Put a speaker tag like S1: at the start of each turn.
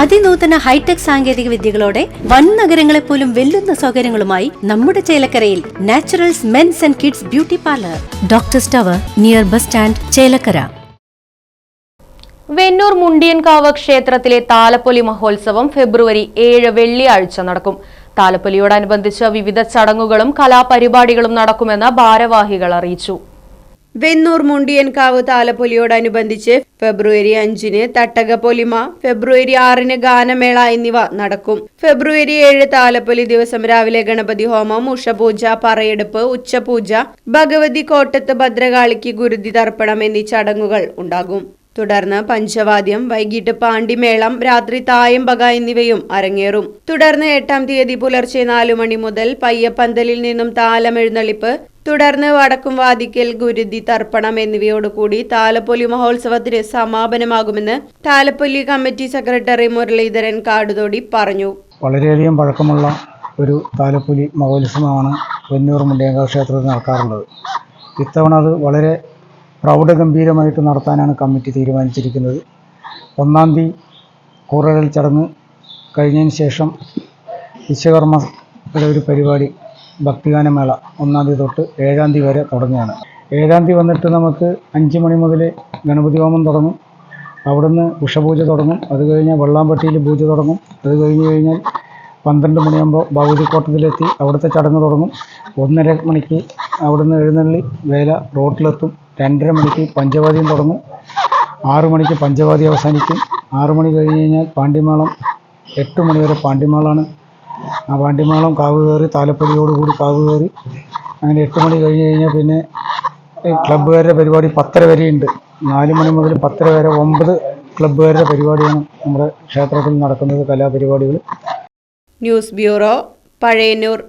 S1: അതിനൂതന hi tech സാങ്കേതിക വിദ്യകളോടെ വൻ നഗരങ്ങളെ പോലും വെല്ലുന്ന സൗകര്യങ്ങളുമായി നമ്മുടെ ചേലക്കരയിൽ naturals mens and kids beauty parlour. Doctor സ്റ്റവർ near bus stand Chelakkara.
S2: Vennur Mundiyankavu ക്ഷേത്രത്തിലെ താലപ്പൊലി മഹോത്സവം ഫെബ്രുവരി ഏഴ് വെള്ളിയാഴ്ച നടക്കും. താലപ്പൊലിയോടനുബന്ധിച്ച് വിവിധ ചടങ്ങുകളും കലാപരിപാടികളും നടക്കുമെന്ന് ഭാരവാഹികൾ അറിയിച്ചു.
S3: വെന്നൂർ മുണ്ടിയൻകാവ് താലപ്പൊലിയോടനുബന്ധിച്ച് ഫെബ്രുവരി അഞ്ചിന് തട്ടക പൊലിമ ഫെബ്രുവരി ആറിന് ഗാനമേള എന്നിവ നടക്കും. ഫെബ്രുവരി ഏഴ് താലപ്പൊലി ദിവസം രാവിലെ ഗണപതി ഹോമം ഉഷപൂജ പറയെടുപ്പ് ഉച്ചപൂജ ഭഗവതി കോട്ടത്ത് ഭദ്രകാളിക്ക് ഗുരുതി തർപ്പണം എന്നീ ചടങ്ങുകൾ ഉണ്ടാകും. തുടർന്ന് പഞ്ചവാദ്യം വൈകിട്ട് പാണ്ടിമേളം രാത്രി തായമ്പക എന്നിവയും അരങ്ങേറും. തുടർന്ന് എട്ടാം തീയതി പുലർച്ചെ നാലു മണി മുതൽ പയ്യപ്പന്തലിൽ നിന്നും താലമെഴുന്നള്ളിപ്പ് തുടർന്ന് വടക്കും വാദിക്കൽ ഗുരുതി തർപ്പണം എന്നിവയോടുകൂടി താലപ്പൊലി മഹോത്സവത്തിന് സമാപനമാകുമെന്ന് താലപ്പൊലി കമ്മിറ്റി സെക്രട്ടറി മുരളീധരൻ കാടുതോടി പറഞ്ഞു.
S4: വളരെയധികം പഴക്കമുള്ള ഒരു താലപ്പൊലി മഹോത്സവമാണ് വെന്നൂർ മുണ്ടേങ്കാവ് ക്ഷേത്രത്തിൽ നടക്കാറുള്ളത്. ഇത്തവണ അത് വളരെ പ്രൗഢഗംഭീരമായിട്ട് നടത്താനാണ് കമ്മിറ്റി തീരുമാനിച്ചിരിക്കുന്നത്. ഒന്നാം തീയതി കൂറടൽ ചടങ്ങ് കഴിഞ്ഞതിന് ശേഷം വിശ്വകർമ്മയുടെ ഒരു പരിപാടി ഭക്തിഗാനമേള ഒന്നാം തീയതി തൊട്ട് ഏഴാം തീയതി വരെ തുടങ്ങുകയാണ്. ഏഴാം തീയതി വന്നിട്ട് നമുക്ക് അഞ്ച് മണി മുതൽ ഗണപതി ഹോമം തുടങ്ങും. അവിടുന്ന് ഉഷപൂജ തുടങ്ങും. അത് കഴിഞ്ഞാൽ വെള്ളാമ്പട്ടിയിൽ പൂജ തുടങ്ങും. അത് കഴിഞ്ഞ് കഴിഞ്ഞാൽ പന്ത്രണ്ട് മണിയാകുമ്പോൾ ഭഗവതിക്കോട്ടത്തിലെത്തി അവിടുത്തെ ചടങ്ങ് തുടങ്ങും. ഒന്നര മണിക്ക് അവിടുന്ന് എഴുന്നള്ളി വേല റോട്ടിലെത്തും. രണ്ടര മണിക്ക് പഞ്ചവാദ്യം തുടങ്ങും. ആറു മണിക്ക് പഞ്ചവാദി അവസാനിക്കും. ആറു മണി കഴിഞ്ഞ് കഴിഞ്ഞാൽ പാണ്ടിമാളം എട്ട് മണി വരെ ആ പാണ്ടിമാളം കാവ് കയറി താലപ്പൊലിയോടുകൂടി കാവ് കയറി. അങ്ങനെ എട്ട് മണി കഴിഞ്ഞ് കഴിഞ്ഞാൽ പിന്നെ ക്ലബ്ബുകാരുടെ പരിപാടി പത്തര വരെയുണ്ട്. നാല് മണി മുതൽ പത്തര വരെ ഒമ്പത് ക്ലബ്ബുകാരുടെ പരിപാടിയാണ് നമ്മുടെ ക്ഷേത്രത്തിൽ നടക്കുന്നത് കലാപരിപാടികൾ.
S3: News bureau Pazhayannur.